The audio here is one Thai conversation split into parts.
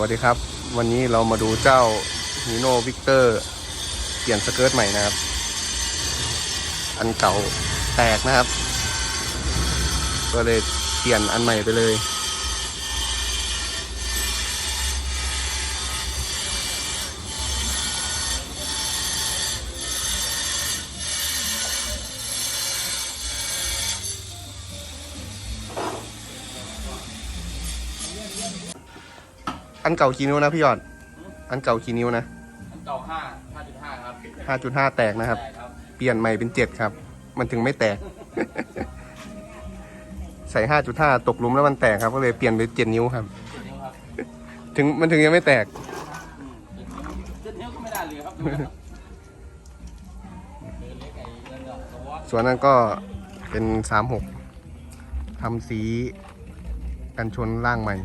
วัสดีครับ วันนี้เรามาดูเจ้าฮีโน่วิกเตอร์เปลี่ยนสเกิร์ตใหม่นะครับ อันเก่าแตกนะครับ ก็เลยเปลี่ยนอันใหม่ไปเลย อันเก่ากี่นิ้วนะพี่ยอด อันเก่ากี่นิ้วนะอันเก่าห้าห้าจุดห้าครับ5.5แตกนะครับ ใช่ครับเปลี่ยนใหม่เป็นเจ็ดครับ มันถึงไม่แตก ใส่ห้าจุดห้าตกหลุมแล้วมันแตกครับ ก็เลยเปลี่ยนเป็นเจ็ดนิ้วครับ เจ็ดนิ้วครับถึงมันถึงยังไม่แตก อืมเจ็ดนิ้วเจ็ดนิ้วก็ไม่ได้เลยครับดูนะครับเดินเล็กไอ้เดินดอกสวอตส่วนนั้นก็เป็นสามหกทำสีกันชนล่างใหม่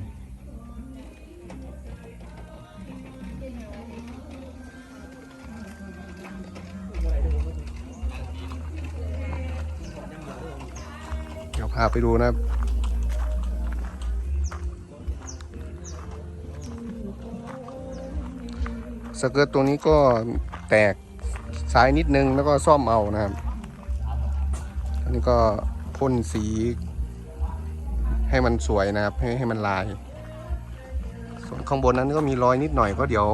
พาไปดูนะครับ สเกิร์ตตัวนี้ก็แตกซ้ายนิดนึงแล้วก็ซ่อมเอานะครับ อันนี้ก็พ่นสี ให้มันสวยนะครับ ให้ให้มันลาย ส่วนข้างบนนั้นก็มีรอยนิดหน่อยก็เดี๋ยว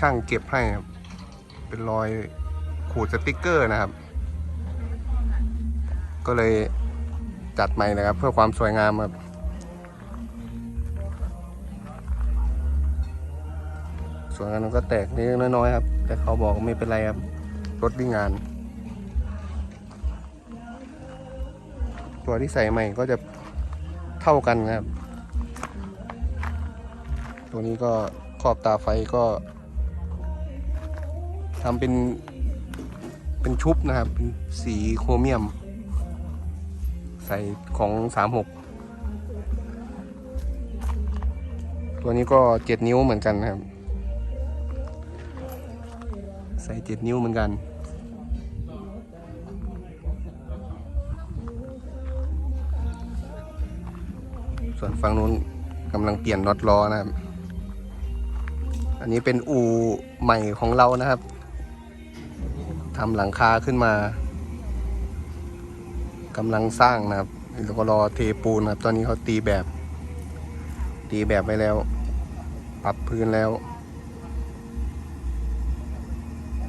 ช่างเก็บให้ครับ เป็นรอยขูดสติกเกอร์นะครับ ก็เลย จัดใหม่นะครับ เพื่อความสวยงามครับส่วนอันนั้นก็แตกเล็กน้อยๆครับ แต่เขาบอกไม่เป็นไรครับรถวิ่งงาน ตัวที่ใส่ใหม่ก็จะเท่ากันครับ ตัวนี้ก็ขอบตาไฟก็ทำเป็นเป็นชุบนะครับ เป็นสีโครเมียม ใส่ของ36ตัวนี้ก็เจ็ดนิ้วเหมือนกันนะครับ ใส่เจ็ดนิ้วเหมือนกัน ส่วนฝั่งนู้นกำลังเปลี่ยนน็อตล้อนะครับ อันนี้เป็นอูใหม่ของเรานะครับทำหลังคาขึ้นมา กำลังสร้างนะครับแล้วก็รอเทปูนนะครับ ตอนนี้เขาตีแบบ ตีแบบไว้แล้ว ปรับพื้นแล้ว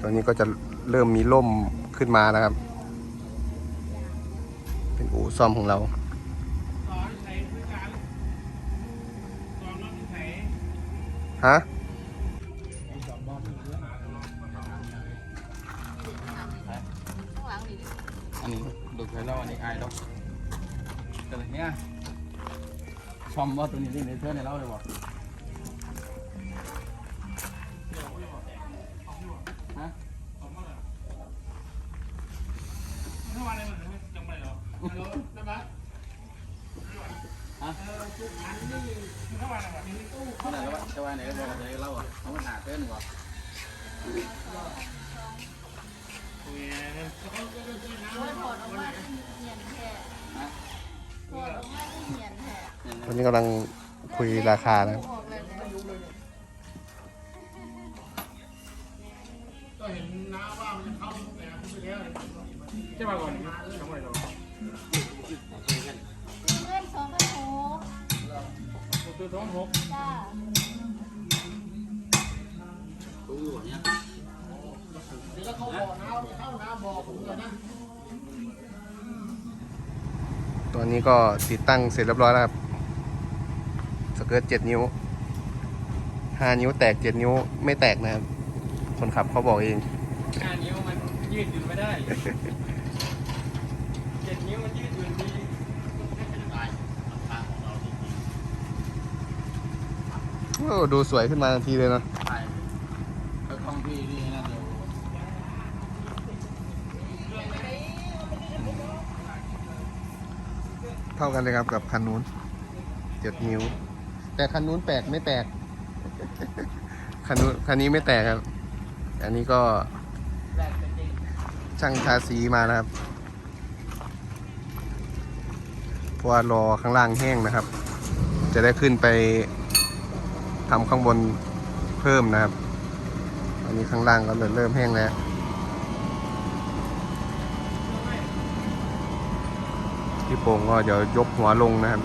ตอนนี้ก็จะเริ่มมีล่มขึ้นมานะครับ เป็นอู่ซ่อมของเราฮะ นนี้ไอ้ดอกแต่ละเนี้ยชอมว่าตัวนี้ที่ในเธอในเล่าเลยบอกฮะฮะเขาไหนแล้ววะจะว่าไหนก็บอกเลยเล่าอะเขามาหาเต้นหรอ ตอนนี้กำลังคุยราคานะครับจะมาก่อนน้องอะไรเราเล่นสองพันหกตัวท้องหกจ้าตู้อยู่เนี่ย ตอนนี้ก็ติดตั้งเสร็จเรียบร้อยแล้วครับ สเกิร์ตเจ็ดนิ้วห้านิ้วแตกเจ็ดนิ้วไม่แตกนะครับ คนขับเขาบอกเองห้านิ้วมันยืดหยุ่นไม่ได้เจ็ดนิ้วมันยืดหยุ่นดีโอ้ดูสวยขึ้นมาทันทีเลยเนาะ ใช่ก็คล่องพี่นี่นะเดี๋ยว เท่ากันเลยครับกับคันนู้นเจ็ดนิ้ว แต่คันนู้นแตกไม่แตก คันนู้นคันนี้ไม่แตกครับ อันนี้ก็แรกเป็นจริงช่างทาสีมานะครับเพราะว่ารอข้างล่างแห้งนะครับ จะได้ขึ้นไปทำข้างบนเพิ่มนะครับ อันนี้ข้างล่างก็เริ่มเริ่มแห้งแล้ว พี่โป่งก็เดี๋ยวยกหัวลงนะครับ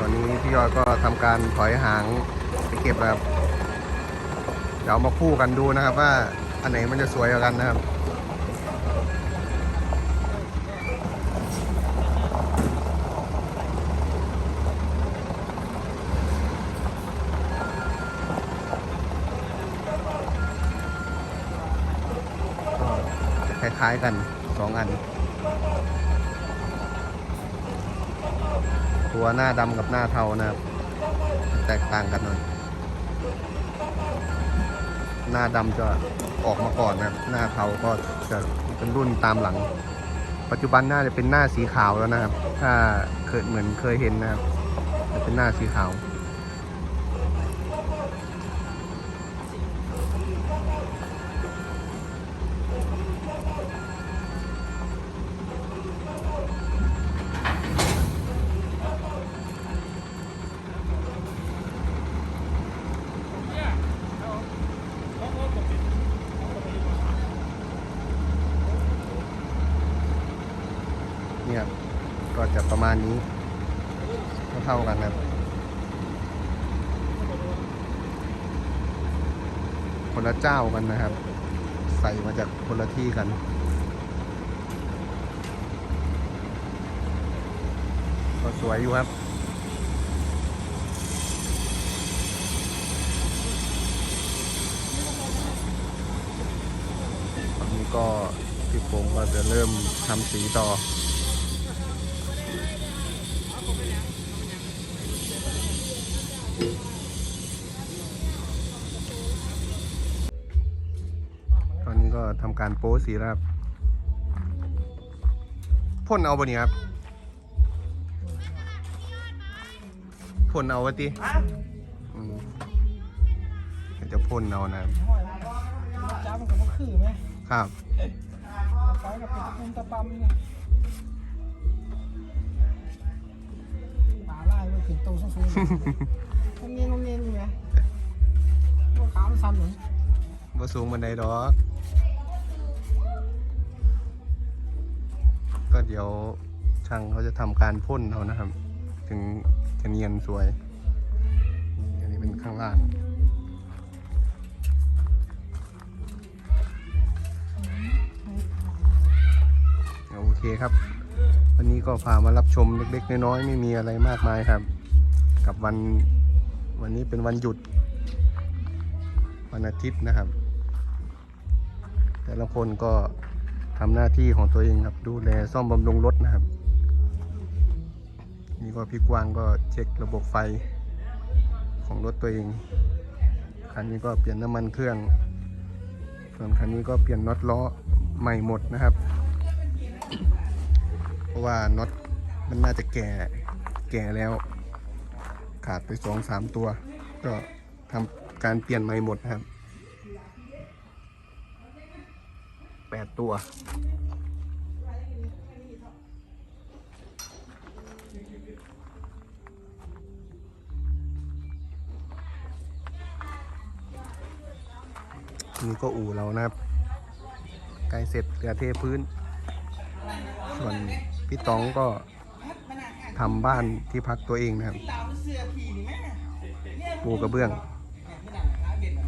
ตอนนี้ พี่ยอดก็ทำการถอยหางไปเก็บแล้วครับเดี๋ยวมาคู่กันดูนะครับ ว่าอันไหนมันจะสวยกว่ากันนะครับก็จะคล้ายๆกันสองอัน ตัวหน้าดำกับหน้าเทานะครับ แตกต่างกันหน่อยหน้าดำจะออกมาก่อนนะครับ หน้าเทาก็จะเป็นรุ่นตามหลัง ปัจจุบันน่าจะเป็นหน้าสีขาวแล้วนะครับ ถ้าเคยเหมือนเคยเห็นนะครับจะเป็นหน้าสีขาว มาณนี้เท่ากันครับ คนละเจ้ากันนะครับ ใส่มาจากคนละที่กันก็สวยอยู่ครับตอนนี้ก็พี่โป่งก็จะเริ่มทำสีต่อ ก็ทำการโป๊สีแล้วครับพ่นเอาปะเนี่ยครับพ่นเอาวะติอืมเดี๋ยวจะพ่นเอานะครับจ้ามันก็บ่คือไหมครับ ไปกับเป็นตะปุ่มตะปั๊มนี่ป่าไล่มันขึ้นโตสูงๆมันเงี้ยมันเงี้ยอยู่ไหมตัวขาวมันสั่นเหมือนบ่สูงบันไดดอก ก็เดี๋ยวช่างเขาจะทำการพ่นเอานะครับ ถึงจะเนียนสวย อันนี้เป็นข้างล่างโอเคครับ วันนี้ก็พามารับชมเล็กๆน้อยๆไม่มีอะไรมากมายครับ กับวันวันนี้เป็นวันหยุด วันอาทิตย์นะครับ แต่ละคนก็ ทำหน้าที่ของตัวเองครับ ดูแลซ่อมบำรุงรถนะครับ นี่ก็พี่กวางก็เช็คระบบไฟของรถตัวเอง คันนี้ก็เปลี่ยนน้ำมันเครื่อง ส่วนคันนี้ก็เปลี่ยนน็อตล้อใหม่หมดนะครับ เพราะว่าน็อตมันน่าจะแก่แก่แล้ว ขาดไปสองสามตัว ก็ทำการเปลี่ยนใหม่หมดนะครับแป ดตัว นี่ก็อู่เรานะครับใกล้เสร็จเหลือเทพื้น ส่วนพี่ตองก็ทำบ้านที่พักตัวเองนะครับ ปูกระเบื้อง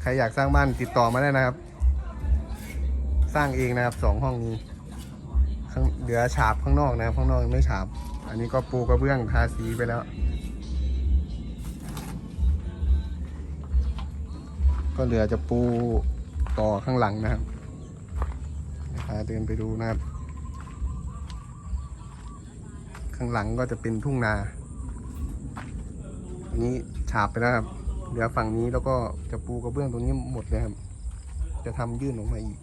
ใครอยากสร้างบ้านติดต่อมาได้นะครับ สร้างเองนะครับสองห้องนี้ข้างเหลือฉาบข้างนอกนะครับ ข้างนอกไม่ฉาบ อันนี้ก็ปูกระเบื้องทาสีไปแล้ว ก็เหลือจะปูต่อข้างหลังนะครับเดี๋ยวพาเดินไปดูนะครับ ข้างหลังก็จะเป็นทุ่งนา อันนี้ฉาบไปแล้วครับ เหลือฝั่งนี้แล้วก็จะปูกระเบื้องตรงนี้หมดเลยครับ จะทำยื่นออกมาอีก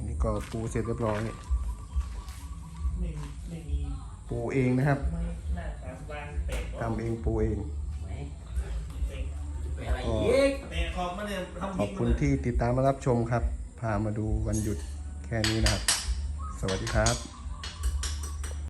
นนี้ก็ปูเสร็จเรียบร้อย ปูเองนะครับทำเองปูเองขอบคุณที่ติดตามมารับชมครับ พามาดูวันหยุดแค่นี้นะครับ สวัสดีครับ